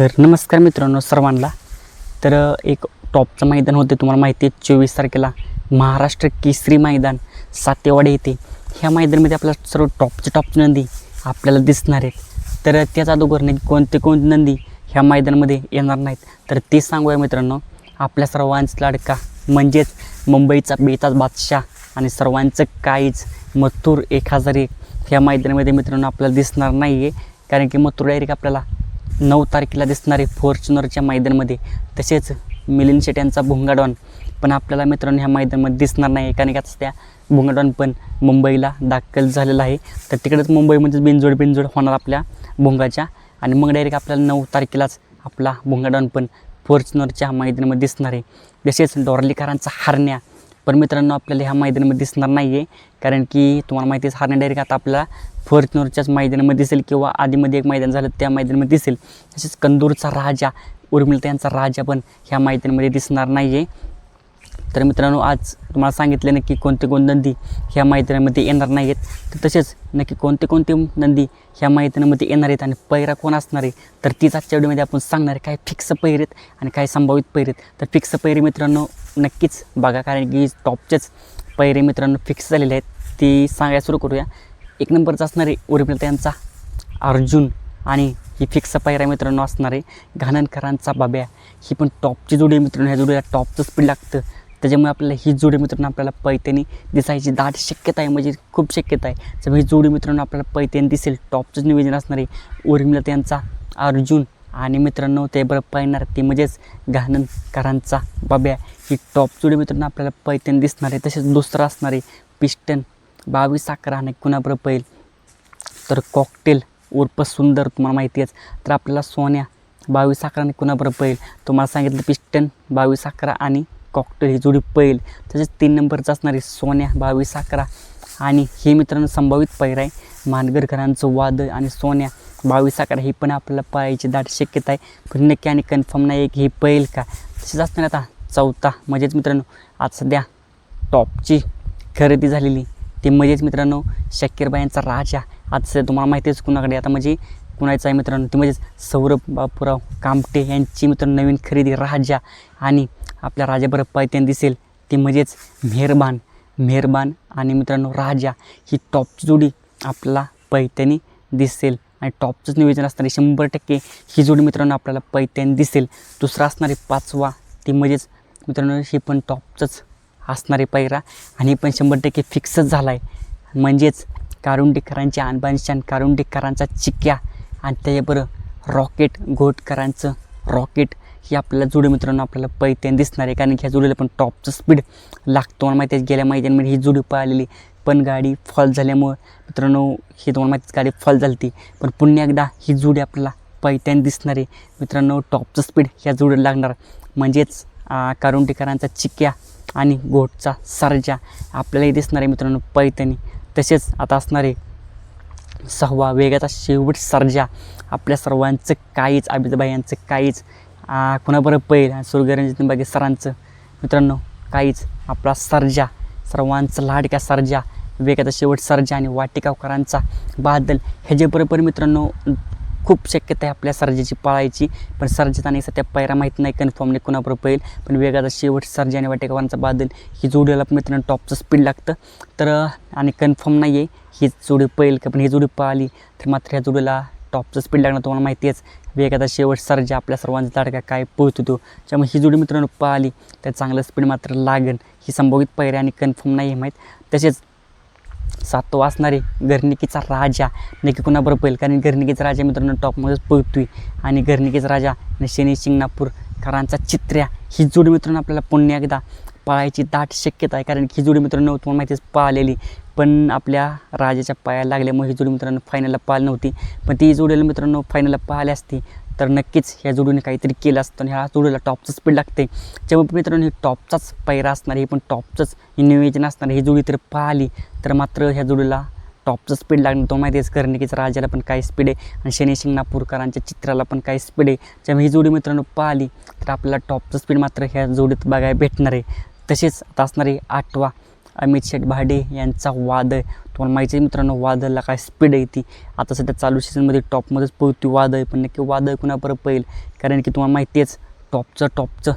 तर नमस्कार मित्रांनो सर्वांना. तर एक टॉपचं मैदान होते तुम्हाला माहिती आहे चोवीस तारखेला महाराष्ट्र केसरी मैदान सातेवाडी येते ह्या मैदानामध्ये आपल्याला सर्व टॉपचे टॉपचे नंदी आपल्याला दिसणार आहेत. तर त्याच अगोदर नाही कोणते कोणते नंदी ह्या मैदानामध्ये येणार नाहीत. तर ते सांगूया मित्रांनो आपल्या सर्वांचा लाडका म्हणजेच मुंबईचा बेताज बादशाह आणि सर्वांचं काहीच मथुर एक हजार एक ह्या मैदानामध्ये मित्रांनो आपल्याला दिसणार नाही आहे कारण की मथुर डायरेक्ट आपल्याला नऊ तारखेला दिसणारे फॉर्च्युनरच्या मैदानमध्ये तसेच मिलिंद शेट यांचा भुंगाडॉन पण आपल्याला मित्रांनो ह्या मैदानामध्ये दिसणार नाही. कारण का त्या भुंगाडॉन पण मुंबईला दाखल झालेला आहे. तर तिकडेच मुंबईमध्ये बिनजोड बिनजोड होणार आपल्या भुंगाच्या. आणि मग डायरेक्ट आपल्याला नऊ तारखेलाच आपला भुंगाडॉन पण फॉर्च्युनरच्या मैदानामध्ये दिसणार आहे. तसेच डॉर्लीकरांचा हारण्या पण मित्रांनो आपल्याला ह्या मैदानामध्ये दिसणार नाही आहे कारण की तुम्हाला माहितीच आहे डायरेक्ट आता आपल्याला फॉर्च्युनरच्याच मैदानामध्ये दिसेल किंवा आधीमध्ये एक मैदान झालं त्या मैदानामध्ये दिसेल. तसेच कंदूरचा राजा उर्मिलता यांचा राजा पण ह्या मैदानामध्ये दिसणार नाही आहे तर मित्रांनो आज तुम्हाला सांगितले नक्की कोणते कोण नंदी ह्या मैदानामध्ये येणार नाही आहेत तर तसेच नक्की कोणते कोणते नंदी ह्या मैदानामध्ये येणार आहेत आणि पैरा कोण असणार आहे? तर तीच आजच्या व्हिडिओमध्ये आपण सांगणार आहे काय फिक्स पैर आहेत आणि काय संभावित पैर आहेत. तर फिक्स पैरे मित्रांनो नक्कीच बघा कारण की टॉपचेच पैरे मित्रांनो फिक्स झालेले आहेत. ती सांगायला सुरू करूया. एक नंबरचा असणार आहे यांचा अर्जुन आणि ही फिक्स पायऱ्या मित्रांनो असणारे घाणनकरांचा बाब्या. ही पण टॉपची जोडी मित्रांनो. ह्या जोडीला टॉपचं स्पीड लागतं. त्याच्यामुळे आपल्याला ही जोडी मित्रांनो आपल्याला पैत्यानी दिसायची दाट शक्यता आहे. म्हणजे खूप शक्यता आहे. त्यामुळे ही जोडी मित्रांनो आपल्याला पैत्यानी दिसेल. टॉपचंच निवेदन असणारे उर्मिलता यांचा त्यांचा अर्जुन. आणि मित्रांनो ते बरं पाहणार ती म्हणजेच घाणनकरांचा बाब्या. ही टॉप जोडी मित्रांनो आपल्याला पैत्यानी दिसणार आहे. तसेच दुसरं असणार आहे पिस्टन. बावीस अकरा आणि कुणाबरोबर पैल तर कॉकटेल उर्फ सुंदर तुम्हाला माहिती आहेच. तर आपल्याला सोन्या बावीस अकरा आणि कुणाबरोबर पैल तुम्हाला सांगितलं पिस्टन बावीस अकरा आणि कॉकटेल ही जोडी पैल तसेच तीन नंबरचं असणारी सोन्या बावीस अकरा आणि हे मित्रांनो संभावित पैर आहे. मानगरकरांचं वादळ आणि सोन्या. बावीस अकरा ही पण आपल्याला पाहायची दाट शक्यता आहे. पण नक्की आणि कन्फर्म नाही एक की ही पहिल का? तसेच असणार आता चौथा म्हणजेच मित्रांनो. आज सध्या टॉपची खरेदी झालेली. ते म्हणजेच मित्रांनो शक्करबाईंचा राजा. आज सध्या तुम्हाला माहिती आहेच कुणाकडे आता म्हणजे कुणाचा आहे मित्रांनो? ते म्हणजेच सौरभ बापूराव कामटे यांची मित्रांनो नवीन खरेदी राजा आणि आपल्या राजाबरोबर पैत्यान दिसेल. ते म्हणजेच मेहरबान. मेहरबान आणि मित्रांनो राजा. ही टॉपची जोडी आपला पैत्यानी दिसेल. आणि टॉपचंच नियोजन असणारी शंभर टक्के ही जोडी मित्रांनो आपल्याला पैत्यानी दिसेल. दुसरा असणारे पाचवा. ती म्हणजेच मित्रांनो ही पण टॉपचंच असणारे पैरा आणि पण शंभर टक्के फिक्सच झाला आहे म्हणजेच कारुंडेकरांच्या अनबानशान कारुंडेकरांचा चिक्या आणि त्याच्याबरोबर रॉकेट घोटकरांचं रॉकेट. ही आपल्याला जोडी मित्रांनो आपल्याला पैत्यान दिसणार आहे. कारण की ह्या जोडीला पण टॉपचं स्पीड लागतो. मला माहिती आहे गेल्या महिन्यांमध्ये ही जोडी पळालेली पण गाडी फॉल झाल्यामुळं मित्रांनो ही तुम्हाला माहितीच गाडी फॉल झाली ती पण पुन्हा एकदा ही जोडी आपल्याला पैत्यान दिसणार आहे. मित्रांनो टॉपचं स्पीड ह्या जोडीला लागणार. म्हणजेच आ, चिक्या आणि घोटचा सरजा आपल्यालाही दिसणार आहे मित्रांनो पैत्यानी तसेच आता असणार आहे सहावा वेगाचा शेवट सरजा. आपल्या सर्वांचं काहीच अभितबाई यांचं काहीच कुणाबरोबर पैल आणि सुरगरंजित बागे सरांचं. मित्रांनो काहीच. आपला सरजा सर्वांचं लाडक्या सरजा. वेगाचा शेवट सर्जा आणि वाटिकावकरांचा बादल. ह्याच्याबरोबर मित्रांनो खूप शक्यता आहे आपल्या सर्जाची पाळायची पण सर्जाचा आणि सध्या पैरा माहीत नाही कन्फर्म नाही कुणाबरोबर पैल पण वेगाचा शेवट सर्जा आणि वाटेकरांचा बादल ही जोडीला मित्रांनो टॉपचं स्पीड लागतं. तर आणि कन्फर्म नाही आहे ही जोडी पळेल का? पण ही जोडी पळाली तर मात्र ह्या जोडीला टॉपचं स्पीड लागणं तुम्हाला माहिती आहेच वेगाचा शेवट सर्जा आपल्या सर्वांचा तडका काय पळतो तो? त्यामुळे ही जोडी मित्रांनो पळाली तर चांगलं स्पीड मात्र लागेल. ही संभवित पायऱ्या आणि कन्फर्म नाही आहे माहीत. तसेच सातवा असणारे गर्निकीचा राजा. नक्की कुणाबरोबर पहिल कारण गर्निकीचा राजा मित्रांनो टॉपमध्येच पळतोय. आणि गर्निकीचा राजा आणि शनी शिंगणापूरकरांचा चित्र्या. ही जोडी मित्रांनो आपल्याला पुन्हा एकदा पळायची दाट शक्यता आहे. कारण ही जोडी मित्रांनो तुम्हाला माहितीच पाळलेली. पण आपल्या राजाच्या पायाला लागल्यामुळे ही जोडी मित्रांनो फायनलला पाळ नव्हती. पण ती जोडीला मित्रांनो फायनलला पाहिली असती. तर नक्कीच ह्या जोडीने काहीतरी केलं असतं आणि ह्या जोडीला टॉपचं स्पीड लागते. जेव्हा मित्रांनो हे टॉपचाच पैरा असणार हे पण टॉपचंच हे नियोजन असणार ही जोडी तर पाहिली तर मात्र ह्या जोडीला टॉपचं स्पीड लागणं तो माहिती आहे कर्णिकीचं राजाला पण काही स्पीड आहे आणि शनी शिंगणापूरकरांच्या चित्राला पण काही स्पीड आहे. जेव्हा ही जोडी मित्रांनो पाहिली तर आपल्याला टॉपचं स्पीड मात्र ह्या जोडीत बघायला भेटणार आहे. तसेच आता असणारे आठवा अमित शेठ भाडे यांचा वादळ तुम्हाला माहिती आहे मित्रांनो वादळला काय स्पीड आहे ती. आता सध्या चालू सीझनमध्ये टॉपमध्येच पोहती वादळ पण नक्की वादळ कुणापर्यंत पहिल कारण की तुम्हाला माहिती आहेच टॉपचं टॉपचं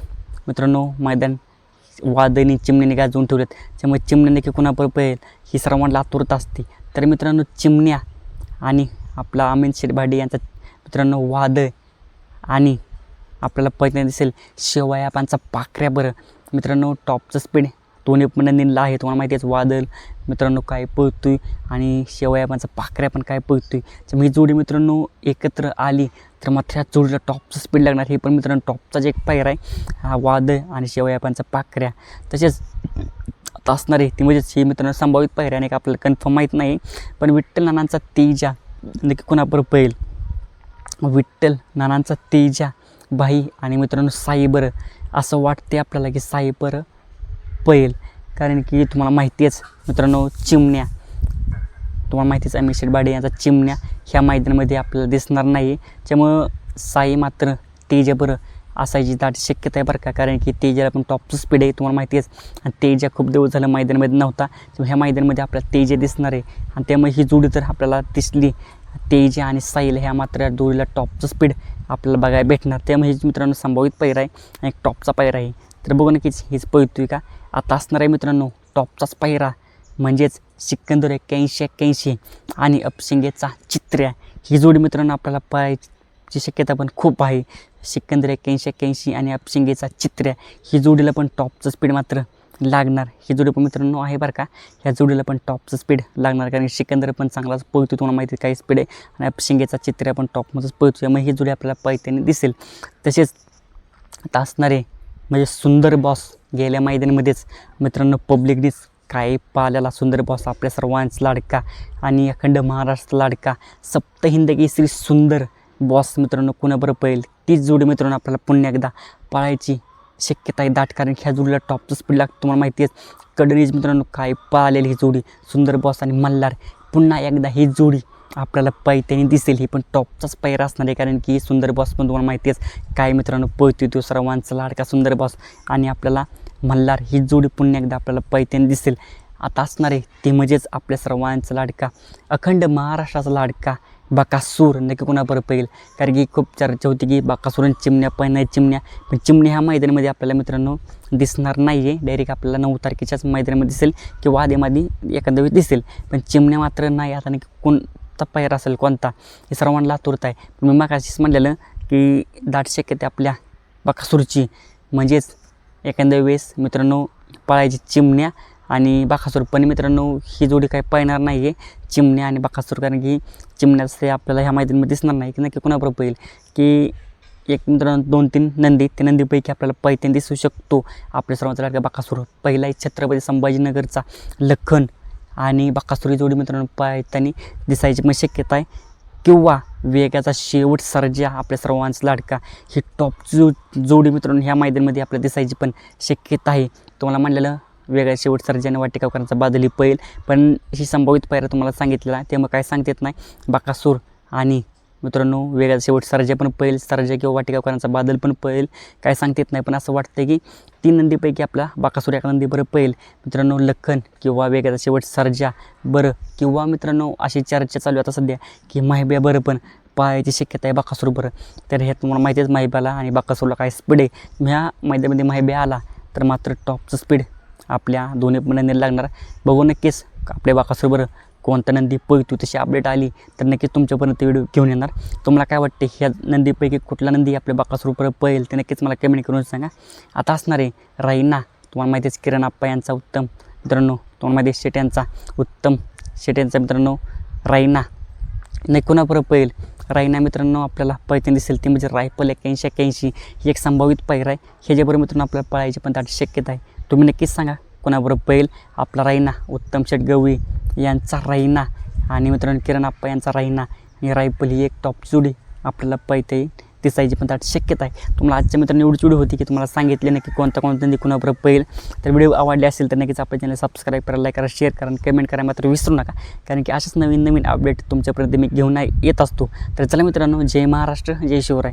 मित्रांनो मैदान वादळी चिमण्याने गाजवून ठेवलेत. त्यामुळे चिमण्या नक्की कुणापर पहिल ही सर्वांना आतुरत असते. तर मित्रांनो चिमण्या आणि आपला अमित शेठ भाडे यांचा मित्रांनो वादळ आणि आपल्याला पहिल्यांदा दिसेल शेवयापांचा पाखऱ्या बरं. मित्रांनो टॉपचं स्पीड दोन्ही पण नंदीनला आहे तुम्हाला माहिती आहे वादळ मित्रांनो काय पळतोय आणि शेवयापांचा पाखऱ्या पण काय पळतोय. तर ही जोडी मित्रांनो एकत्र आली तर मात्र ह्या जोडीला टॉपचं स्पीड लागणार हे पण मित्रांनो टॉपचा जे एक पायर आहे हा वादळ आणि शेवयापांचा पाखऱ्या. तसेच आता असणार आहे ती म्हणजेच हे मित्रांनो संभावित पायऱ्या आणि आपल्याला कन्फर्म माहीत नाही पण विठ्ठल नानांचा तेजा नक्की कोणाबरोबर पहिल विठ्ठल नानांचा तेजा बाई आणि मित्रांनो साई बरं. असं वाटते आपल्याला की साई पळेल. कारण की तुम्हाला माहिती आहेच मित्रांनो चिमण्या. तुम्हाला माहितीच आहे मिशेल बाडे यांचा चिमण्या ह्या मैदानामध्ये आपल्याला दिसणार नाही. त्यामुळं साई मात्र तेजा बरं असायची दाट शक्यता आहे बरं का. कारण की तेजाला पण टॉपचं स्पीड आहे तुम्हाला माहिती आहेच आणि तेजा खूप दिवस झालं मैदानामध्ये नव्हता. ह्या मैदानामध्ये आपल्याला तेजा दिसणार आहे. आणि त्यामुळे ही जोडी तर आपल्याला दिसली. तेजा आणि साईल ह्या मात्र या जोडीला टॉपचं स्पीड आपल्याला बघायला भेटणार. त्यामुळे ही मित्रांनो संभावित पैर आहे आणि एक टॉपचा पैर आहे. तर बघू नक्कीच हीच पळतोय का? आता असणार आहे मित्रांनो टॉपचाच पायरा म्हणजेच सिकंदर एक्क्याऐंशी एक्क्याऐंशी आणि अपशिंगेचा चित्र्या. ही जोडी मित्रांनो आपल्याला पाहायची शक्यता पण खूप आहे. सिकंदर एक्क्याऐंशी एक्क्याऐंशी आणि अपशिंगेचा चित्र्या. ही जोडीला पण टॉपचं स्पीड मात्र लागणार. ही जोडी पण मित्रांनो आहे बरं का. ह्या जोडीला पण टॉपचं स्पीड लागणार कारण सिकंदर पण चांगलाच पळतो तुम्हाला माहिती आहे काही स्पीड आहे. आणि अपशिंगेचा चित्र्या पण टॉपमध्येच पळतो त्यामुळे ही जोडी आपल्याला पळताना दिसेल. तसेच आता असणारे म्हणजे सुंदर बॉस गेल्या मैदानामध्येच. मित्रांनो पब्लिकनीच काय पाल्याला सुंदर बॉस आपल्या सर्वांचा लाडका आणि अखंड महाराष्ट्र लाडका. सप्तहिंदगी श्री सुंदर बॉस मित्रांनो कुणाबरोबर पळेल? तीच जोडी मित्रांनो आपल्याला पुन्हा एकदा पाळायची शक्यता आहे दाट कारण की ह्या जोडीला टॉपचं स्पीड लागतं तुम्हाला माहिती आहे. कडरीज मित्रांनो काय पाळलेली ही जोडी सुंदर बॉस आणि मल्हार. पुन्हा एकदा ही जोडी आपल्याला पैत्याने दिसेल ही पण टॉपचाच पैरा असणार आहे. कारण की सुंदर बॉस पण तुम्हाला माहिती आहेच. काय मित्रांनो पळतो तो सर्वांचा लाडका सुंदर बॉस आणि आपल्याला मल्हार ही जोडी पुन्हा एकदा आपल्याला पैत्याने दिसेल. आता असणार आहे ते म्हणजेच आपल्या सर्वांचा लाडका अखंड महाराष्ट्राचा लाडका बकासूर. नक्की कोणाबरोबर पहिल? कारण की खूप चर्चा होती की बाकासूर आणि चिमण्या पण नाही चिमण्या. पण चिमण्या ह्या मैदानामध्ये आपल्याला मित्रांनो दिसणार नाही आहे डायरेक्ट आपल्याला नऊ तारखेच्याच मैदानामध्ये दिसेल किंवा आधीमध्ये एखाद्या वेळी दिसेल. पण चिमण्या मात्र नाही. आता नक्की आत्ता पायर असेल कोणता हे सर्वांना आतुरता आहे. पण मी मागाशीच म्हणलेलं की दाट शक्यते आपल्या बाकासूरची. म्हणजेच एखाद्या वेळेस मित्रांनो पळायची चिमण्या आणि बाकासूर. पण मित्रांनो ही जोडी काही पळणार नाही आहे चिमण्या आणि बाकासूर कारण की चिमण्याचं आपल्याला ह्या मैदानामध्ये दिसणार नाही की नक्की कोणाबरोबर पाहिजे की एक मित्रांनो दोन तीन नंदी त्या नंदीपैकी आपल्याला पैत्यान दिसू शकतो. आपल्या सर्वांचा लाडका बाकासूर. पहिला आहे छत्रपती संभाजीनगरचा लखन. आणि बाकासुरी जोडी मित्रांनो पाहताना दिसायची पण शक्यता आहे. किंवा वेगाचा शेवट सर्जा आपल्या सर्वांचा लाडका. ही टॉप जो जोडी मित्रांनो ह्या मैदानामध्ये आपल्याला दिसायची पण शक्यता आहे. तुम्हाला म्हणलेलं वेगळ्या शेवट सर्जाने वाटिकावकरांचा बादली पैल पण ही संभावित पायऱ्या तुम्हाला सांगितलेला आहे मग काय सांगता येत नाही. बाकासूर आणि मित्रांनो वेगळ्या शेवट सर्जा पण पळेल. सर्जा किंवा वाटिकाकरांचा बादल पण पळेल. काय सांगता येत नाही पण असं वाटतं की तीन नंदीपैकी आपला बाकासुर एका नंदी बरं पळेल. मित्रांनो लखन किंवा वेगळ्याचा शेवट सर्जा बरं. किंवा मित्रांनो अशी चर्चा चालू आता सध्या की माहिब्या बरं पण पाहायची शक्यता आहे बाकासूर बरं. तर हे तुम्हाला माहितीच माहिब्याला आणि बाकासूरला काय स्पीड आहे. ह्या मैदानामध्ये माहिब्या आला तर मात्र टॉपचं स्पीड आपल्या दोन्ही पण लागणार. बघू नक्कीच आपल्या बाकासूर बरं. कोणता नंदी पळतो तशी अपडेट आली तर नक्कीच तुमच्यापर्यंत व्हिडिओ घेऊन येणार. तुम्हाला काय वाटते ह्या नंदीपैकी कुठला नंदी आपल्या बाकासूरपर्यंत पळेल ते नक्कीच मला कमेंट करून सांगा. आता असणार आहे राईना तुम्हाला माहितीच किरण आप्पा यांचा उत्तम मित्रांनो तुम्हाला माहिती आहे शेट यांचा उत्तम शेट यांचा मित्रांनो राईना नाही कोणापर्यंत पळेल? राईना मित्रांनो आपल्याला पैठण दिसेल ती म्हणजे रायफल एक्क्याऐंशी एक्क्याऐंशी ही एक संभावित पैर आहे. ह्याच्याबरोबर मित्रांनो आपल्याला पळायची पण दाट शक्यता आहे. तुम्ही नक्कीच सांगा. कोणाबरोबर पैल आपला रायना उत्तम शेट गवळी यांचा रायना आणि मित्रांनो किरण आप्पा यांचा रायना आणि रायपल ही एक टॉप जोडी आपल्याला पैते येईल. दिसायची पण त्यात शक्यता आहे. तुम्हाला आजच्या मित्रांनी एवढी चुडी होती की तुम्हाला सांगितले नक्की कोणता कोणता नदी कुणाबरोबर पहिल तर व्हिडिओ आवडले असेल तर नक्कीच आपल्या चॅनल सबस्क्राईब करा लाईक करा शेअर करा कमेंट करा. मात्र विसरू नका कारण की अशाच नवीन नवीन अपडेट तुमच्यापर्यंत मी घेऊन येत असतो. तर चला मित्रांनो जय महाराष्ट्र जय शिवराय.